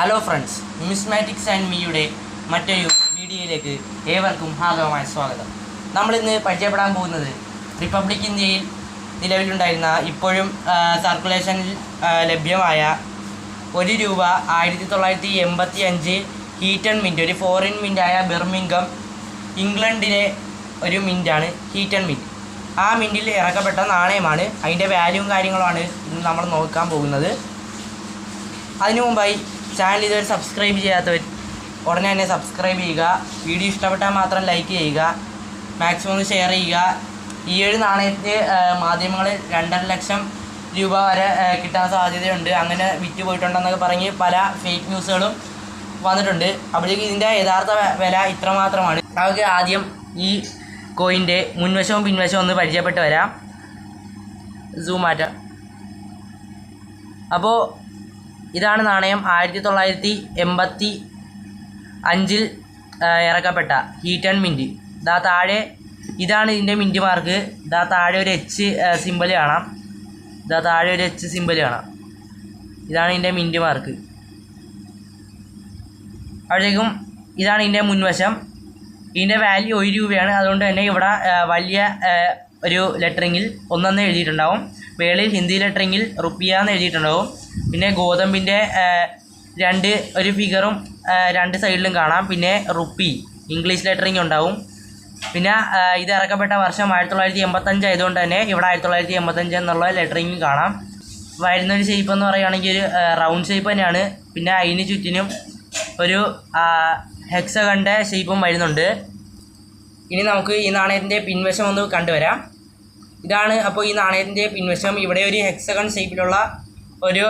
Hello friends ന്യൂസ്മാറ്റിക്സ് and മീയുടെ മറ്റൊരു വീഡിയോയിലേക്ക് ഏവർക്കും ഹാർദവമായ സ്വാഗതം. നമ്മളിന്ന് പരിചയപ്പെടാൻ പോകുന്നത് റിപ്പബ്ലിക് ഇന്ത്യയിൽ നിലവിലുണ്ടായിരുന്ന ഇപ്പോഴും സർക്കുലേഷനിൽ ലഭ്യമായ ഒരു രൂപ ആയിരത്തി തൊള്ളായിരത്തി എൺപത്തി അഞ്ച് ഹീറ്റൺ മിന്റ് ഒരു ഫോറിൻ മിന്റായ ബെർമിംഗം ഇംഗ്ലണ്ടിലെ ഒരു മിന്റാണ് ഹീറ്റൺ മിന്റ് ആ മിന്റിൽ ഇറക്കപ്പെട്ട നാണയമാണ്. അതിന്റെ വാല്യൂവും കാര്യങ്ങളുമാണ് നമ്മൾ നോക്കാൻ പോകുന്നത്. അതിനു മുമ്പായി ചാനൽ ഇതുവരെ സബ്സ്ക്രൈബ് ചെയ്യാത്തവർ ഉടനെ തന്നെ സബ്സ്ക്രൈബ് ചെയ്യുക. വീഡിയോ ഇഷ്ടപ്പെട്ടാൽ മാത്രം ലൈക്ക് ചെയ്യുക. മാക്സിമം ഒന്ന് ഷെയർ ചെയ്യുക. ഈ ഒരു നാണയത്തിന് മാധ്യമങ്ങളിൽ രണ്ടര ലക്ഷം രൂപ വരെ കിട്ടാൻ സാധ്യതയുണ്ട്. അങ്ങനെ വിറ്റ് പോയിട്ടുണ്ടെന്നൊക്കെ പറഞ്ഞ് പല ഫേക്ക് ന്യൂസുകളും വന്നിട്ടുണ്ട്. അപ്പോഴേക്കും ഇതിന്റെ യഥാർത്ഥ വില ഇത്രമാത്രമാണ്. നമുക്ക് ആദ്യം ഈ കോയിന്റെ മുൻവശവും പിൻവശവും ഒന്ന് പരിചയപ്പെട്ട് വരാം. സൂം മാറ്റാം. അപ്പോൾ ഇതാണ് നാണയം ആയിരത്തി തൊള്ളായിരത്തി എൺപത്തി അഞ്ചിൽ ഇറക്കപ്പെട്ട ഹീറ്റ് ആൻഡ് മിന്റ് ദാ താഴെ ഇതാണ് ഇതിന്റെ മിന്റ് മാർക്ക് ദാ താഴെ ഒരു എച്ച് സിമ്പിൾ കാണാം. ദാ താഴെ ഒരു എച്ച് സിമ്പിൾ കാണാം. ഇതാണ് ഇതിന്റെ മിന്റ് മാർക്ക് അപ്പോഴേക്കും ഇതാണ് ഇതിന്റെ മുൻവശം. ഇതിന്റെ വാല്യൂ ഒരു രൂപയാണ്. അതുകൊണ്ട് തന്നെ ഇവിടെ വലിയ ഒരു ലെറ്ററിങ്ങിൽ ഒന്നെന്ന് എഴുതിയിട്ടുണ്ടാവും. മേളിൽ ഹിന്ദി ലെറ്ററിങ്ങിൽ റുപ്പിയ എന്ന് എഴുതിയിട്ടുണ്ടാവും. പിന്നെ ഗോതമ്പിന്റെ രണ്ട് ഒരു ഫിഗറും രണ്ട് സൈഡിലും കാണാം. പിന്നെ റുപ്പി ഇംഗ്ലീഷ് ലെറ്ററിങ് ഉണ്ടാവും. പിന്നെ ഇത് ഇറക്കപ്പെട്ട വർഷം ആയിരത്തി തൊള്ളായിരത്തി എൺപത്തഞ്ച് ആയതുകൊണ്ട് തന്നെ ഇവിടെ ആയിരത്തി തൊള്ളായിരത്തി എൺപത്തഞ്ച് എന്നുള്ള ലെറ്ററിങ് കാണാം. വരുന്നൊരു ഷേപ്പ് എന്ന് പറയുകയാണെങ്കിൽ ഒരു റൗണ്ട് ഷേപ്പ് തന്നെയാണ്. പിന്നെ അതിന് ചുറ്റിനും ഒരു ഹെക്സകണ്ട ഷേപ്പും വരുന്നുണ്ട്. ഇനി നമുക്ക് ഈ നാണയത്തിന്റെ പിൻവശം ഒന്ന് കണ്ടുവരാം. ഇതാണ് അപ്പോൾ ഈ നാണയത്തിന്റെ പിൻവശം. ഇവിടെ ഒരു ഹെക്സഗൺ ഷേപ്പിലുള്ള ഒരു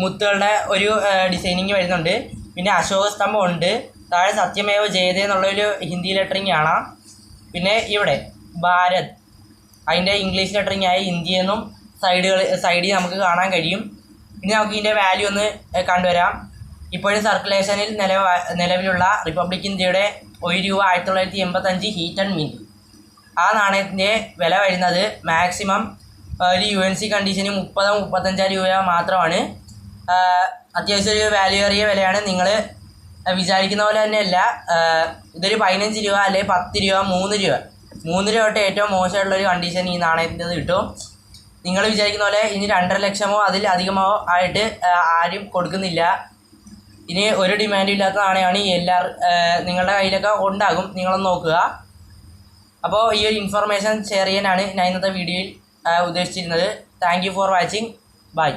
മുത്തുകളുടെ ഒരു ഡിസൈനിങ് വരുന്നുണ്ട്. പിന്നെ അശോക സ്തംഭം ഉണ്ട്. താഴെ സത്യമേവ ജയതേ എന്നുള്ള ഒരു ഹിന്ദി ലെറ്ററിങ് ആണ് പിന്നെ ഇവിടെ ഭാരത്. അതിന്റെ ഇംഗ്ലീഷ് ലെറ്ററിങ് ആയ ഇന്ത്യ എന്നും സൈഡുകൾ സൈഡിൽ നമുക്ക് കാണാൻ കഴിയും. ഇനി നമുക്ക് ഇതിന്റെ വാല്യൂ ഒന്ന് കണ്ടുവരാം. ഇപ്പോഴും സർക്കുലേഷനിൽ നിലവ നിലവിലുള്ള റിപ്പബ്ലിക് ഇന്ത്യയുടെ ഒരു രൂപ ആയിരത്തി തൊള്ളായിരത്തി എൺപത്തഞ്ച് ഹീറ്റ് ആൻഡ് മിന്റ് ആ നാണയത്തിന്റെ വില വരുന്നത് മാക്സിമം ഒരു യു എൻ സി കണ്ടീഷന് മുപ്പതോ മുപ്പത്തഞ്ചോ രൂപ മാത്രമാണ്. അത്യാവശ്യം ഒരു വാല്യൂ ഏറിയ വിലയാണ്. നിങ്ങൾ വിചാരിക്കുന്ന പോലെ തന്നെയല്ല ഇതൊരു പതിനഞ്ച് രൂപ അല്ലെങ്കിൽ പത്ത് രൂപ മൂന്ന് രൂപ. മൂന്ന് രൂപ തൊട്ട് ഏറ്റവും മോശമായിട്ടുള്ളൊരു കണ്ടീഷൻ ഈ നാണയത്തിന്റെത് കിട്ടും. നിങ്ങൾ വിചാരിക്കുന്ന പോലെ ഇനി രണ്ടര ലക്ഷമോ അതിൽ അധികമോ ആയിട്ട് ആരും കൊടുക്കുന്നില്ല. ഇനി ഒരു ഡിമാൻഡും ഇല്ലാത്ത നാണയമാണ് ഈ നിങ്ങളുടെ കയ്യിലൊക്കെ ഉണ്ടാകും. നിങ്ങളൊന്ന് നോക്കുക. അപ്പോൾ ഈ ഒരു ഇൻഫർമേഷൻ ഷെയർ ചെയ്യാനാണ് ഞാൻ ഇന്നത്തെ വീഡിയോയിൽ ഉദ്ദേശിച്ചിരുന്നത്. Thank for watching bye